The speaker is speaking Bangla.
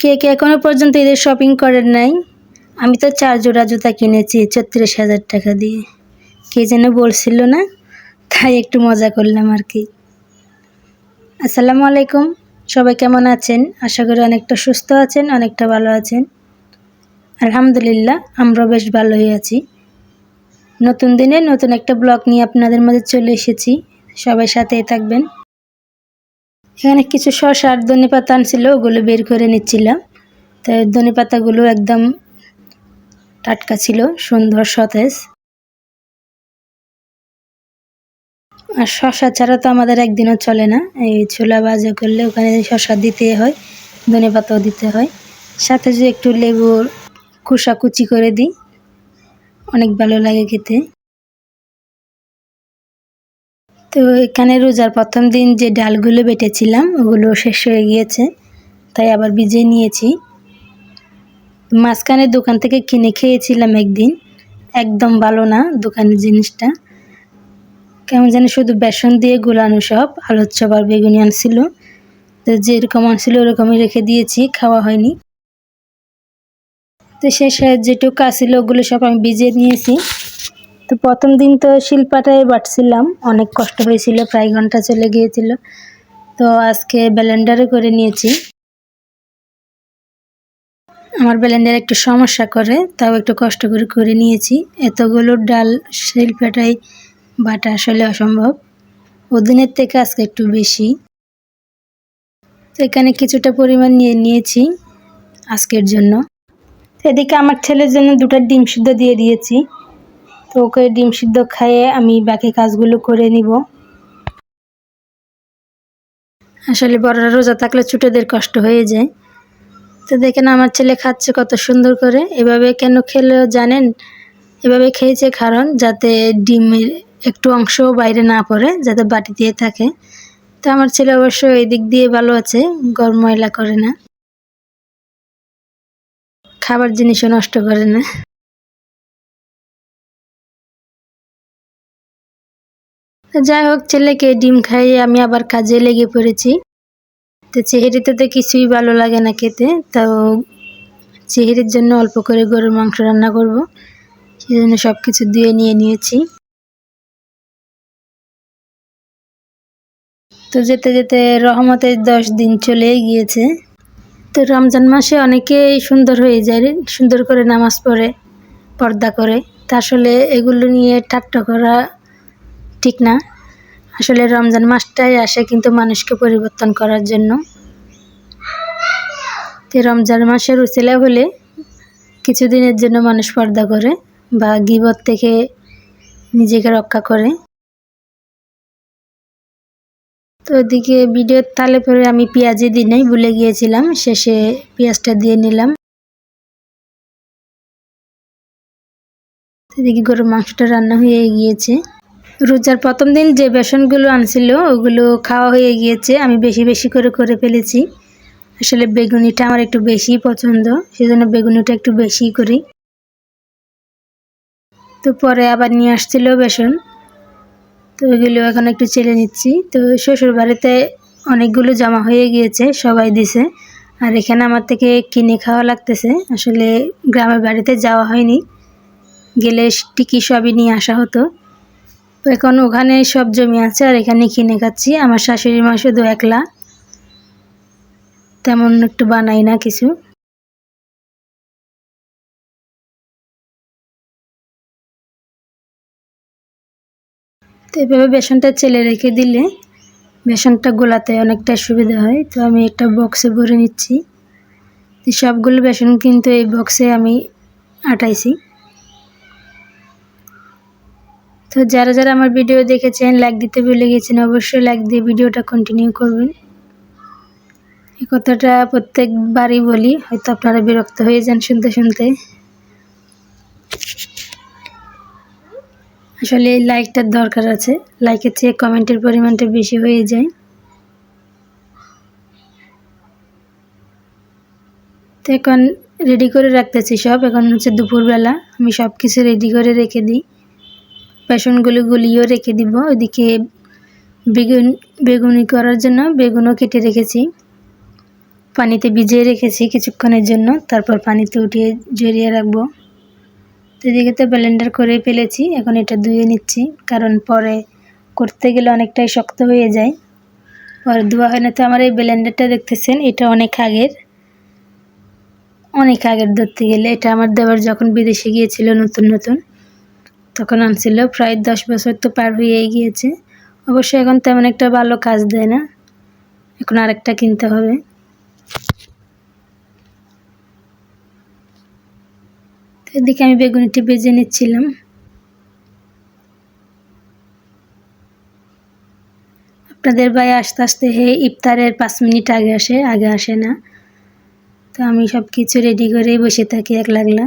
কে কে এখনও পর্যন্ত ঈদের শপিং করেন নাই? আমি তো চার জোড়া জুতা কিনেছি, ছত্রিশ হাজার টাকা দিয়ে। কে যেন বলছিল না, তাই একটু মজা করলাম আর কি। আসসালামু আলাইকুম, সবাই কেমন আছেন? আশা করি অনেকটা সুস্থ আছেন, অনেকটা ভালো আছেন। আলহামদুলিল্লাহ আমরা বেশ ভালোই আছি। নতুন দিনে নতুন একটা ব্লগ নিয়ে আপনাদের মাঝে চলে এসেছি। সবাই সাথেই থাকবেন। এখানে কিছু শসা আর ধনে পাতা আনছিল, ওগুলো বের করে নিচ্ছিলাম। তো ধনে পাতাগুলো একদম টাটকা ছিল, সুন্দর সতেজ। আর শশা ছাড়া তো আমাদের একদিনও চলে না। এই ছোলা ভাজা করলে ওখানে শশা দিতে হয়, ধনে পাতাও দিতে হয়। সাথে যে একটু লেবুর খোসা কুচি করে দিই, অনেক ভালো লাগে খেতে। তো এখানে রোজার প্রথম দিন যে ডালগুলো বেটেছিলাম, ওগুলো শেষ হয়ে গিয়েছে, তাই আবার ভিজিয়ে নিয়েছি। মাঝখানে দোকান থেকে কিনে খেয়েছিলাম একদিন, একদম ভালো না দোকানের জিনিসটা। কেমন জানি শুধু বেসন দিয়ে গোলানো সব, আলুর চপ আর বেগুনি আনছিল। তো যেরকম আনছিল ওরকমই রেখে দিয়েছি, খাওয়া হয়নি। তো শেষে যেটুকু আসছিল ওগুলো সব আমি ভিজিয়ে নিয়েছি। তো প্রথম দিন তো শিল্পাটায় বাটছিলাম। অনেক কষ্ট হয়েছিল, প্রায় ঘণ্টা চলে গিয়েছিল। তো আজকে ব্লেন্ডারে করে নিয়েছি। আমার ব্লেন্ডার একটু সমস্যা করে, তাও একটু কষ্ট করে করে নিয়েছি। এতগুলো ডাল শিল্পাটাই বাটা আসলে অসম্ভব। ওদিনের থেকে আজকে একটু বেশি। তো এখানে কিছুটা পরিমাণ নিয়ে নিয়েছি আজকের জন্য। এদিকে আমার ছেলের জন্য দুটো ডিম সিদ্ধ দিয়ে দিয়েছি। তো ওকে ডিম সিদ্ধ খাইয়ে আমি বাকি কাজগুলো করে নিব। আসলে বড়রা রোজা থাকলে ছোটোদের কষ্ট হয়ে যায়। তো দেখেন আমার ছেলে খাচ্ছে কত সুন্দর করে। এভাবে কেন খেলেও জানেন? এভাবে খেয়েছে কারণ যাতে ডিমের একটু অংশ বাইরে না পড়ে, যাতে বাটি দিয়ে থাকে। তো আমার ছেলে অবশ্য এই দিক দিয়ে ভালো আছে, গরম ময়লা করে না। খাবার জিনিসও নষ্ট করে না। যাই হোক ছেলেকে ডিম খাইয়ে আমি আবার কাজে লেগে পড়েছি। তো চেহারিতে তো কিছুই ভালো লাগে না খেতে তো চেহারির জন্য অল্প করে গরুর মাংস রান্না করব। সেই জন্য সব কিছু দিয়ে নিয়ে নিয়েছি। তো যেতে যেতে রহমতের দশ দিন চলে গিয়েছে। তো রমজান মাসে অনেকেই সুন্দর হয়ে যায় সুন্দর করে নামাজ পড়ে, পর্দা করে। তা আসলে এগুলো নিয়ে ঠাট্টা করা ঠিক না। আসলে রমজান মাসটাই আসে কিন্তু মানুষকে পরিবর্তন করার জন্য। তো রমজান মাসের উচিলা হলে কিছুদিনের জন্য মানুষ পর্দা করে বা গিবত থেকে নিজেকে রক্ষা করে। তো ওদিকে ভিডিওর তালে পরে আমি পেঁয়াজে দিই নাই, ভুলে গিয়েছিলাম, শেষে পেঁয়াজটা দিয়ে নিলাম। এদিকে গরুর মাংসটা রান্না হয়ে গিয়েছে। রোজার প্রথম দিন যে বেসনগুলো আনছিল, ওগুলো খাওয়া হয়ে গিয়েছে। আমি বেশি বেশি করে করে ফেলেছি। আসলে বেগুনিটা আমার একটু বেশি পছন্দ, সেজন্য বেগুনিটা একটু বেশি করি। তো পরে আবার নিয়ে আসছিল বেসন। তো ওইগুলো এখন একটু চেলে নিচ্ছি। তো শ্বশুর বাড়িতে অনেকগুলো জমা হয়ে গিয়েছে, সবাই দিছে। আর এখানে আমার থেকে কিনে খাওয়া লাগতেছে। আসলে গ্রামের বাড়িতে যাওয়া হয়নি। গেলে টিকি সবই নিয়ে আসা হতো। তো এখন ওখানে সব জমি আছে আর এখানে কিনে খাচ্ছি। আমার শাশুড়ি মা শুধু একলা। তেমন একটু বানাই না কিছু। তো এভাবে বেসনটা চেলে রেখে দিলে বেসনটা গোলাতে অনেকটা সুবিধা হয়। তো আমি একটা বক্সে ভরে নিচ্ছি। সবগুলো বেসন কিন্তু এই বক্সে আমি আটাইছি। তো যারা যারা আমার ভিডিও দেখেছেন লাইক দিতে ভুলে গেছেন, অবশ্যই লাইক দিয়ে ভিডিওটা কন্টিনিউ করবেন। এই কথাটা প্রত্যেকবারই বলি, হয়তো আপনারা বিরক্ত হয়ে যান শুনতে শুনতে। আসলে এই লাইকটার দরকার আছে। লাইকের চেয়ে কমেন্টের পরিমাণটা বেশি হয়ে যায়। তো এখন রেডি করে রাখতেছি সব। এখন হচ্ছে দুপুরবেলা। আমি সব কিছু রেডি করে রেখে দিই। বেসনগুলো গুলিয়েও রেখে দিব। ওইদিকে বেগুন, বেগুনি করার জন্য বেগুনও কেটে রেখেছি। পানিতে ভিজিয়ে রেখেছি কিছুক্ষণের জন্য। তারপর পানিতে উঠিয়ে জড়িয়ে রাখব। তো এদিকে তো ব্লেন্ডার করে ফেলেছি, এখন এটা ধুয়ে নিচ্ছি। কারণ পরে করতে গেলে অনেকটাই শক্ত হয়ে যায়। পরে ধোয়া হয় না তো আমার এই ব্লেন্ডারটা দেখতেছেন, এটা অনেক আগের। অনেক আগের ধরতে গেলে। এটা আমার দেওয়ার যখন বিদেশে গিয়েছিল নতুন নতুন। তখন আনছিল। প্রায় দশ বছর তো পার হয়েই গিয়েছে। অবশ্য এখন তেমন একটা ভালো কাজ দেয় না। এখন আরেকটা কিনতে হবে। এদিকে আমি বেগুনিটি বেজে নিচ্ছিলাম। আপনাদের ভাই আস্তে আস্তে হে ইফতারের পাঁচ মিনিট আগে আসে আগে আসে না। তো আমি সব কিছু রেডি করেই বসে থাকি এক লাগলা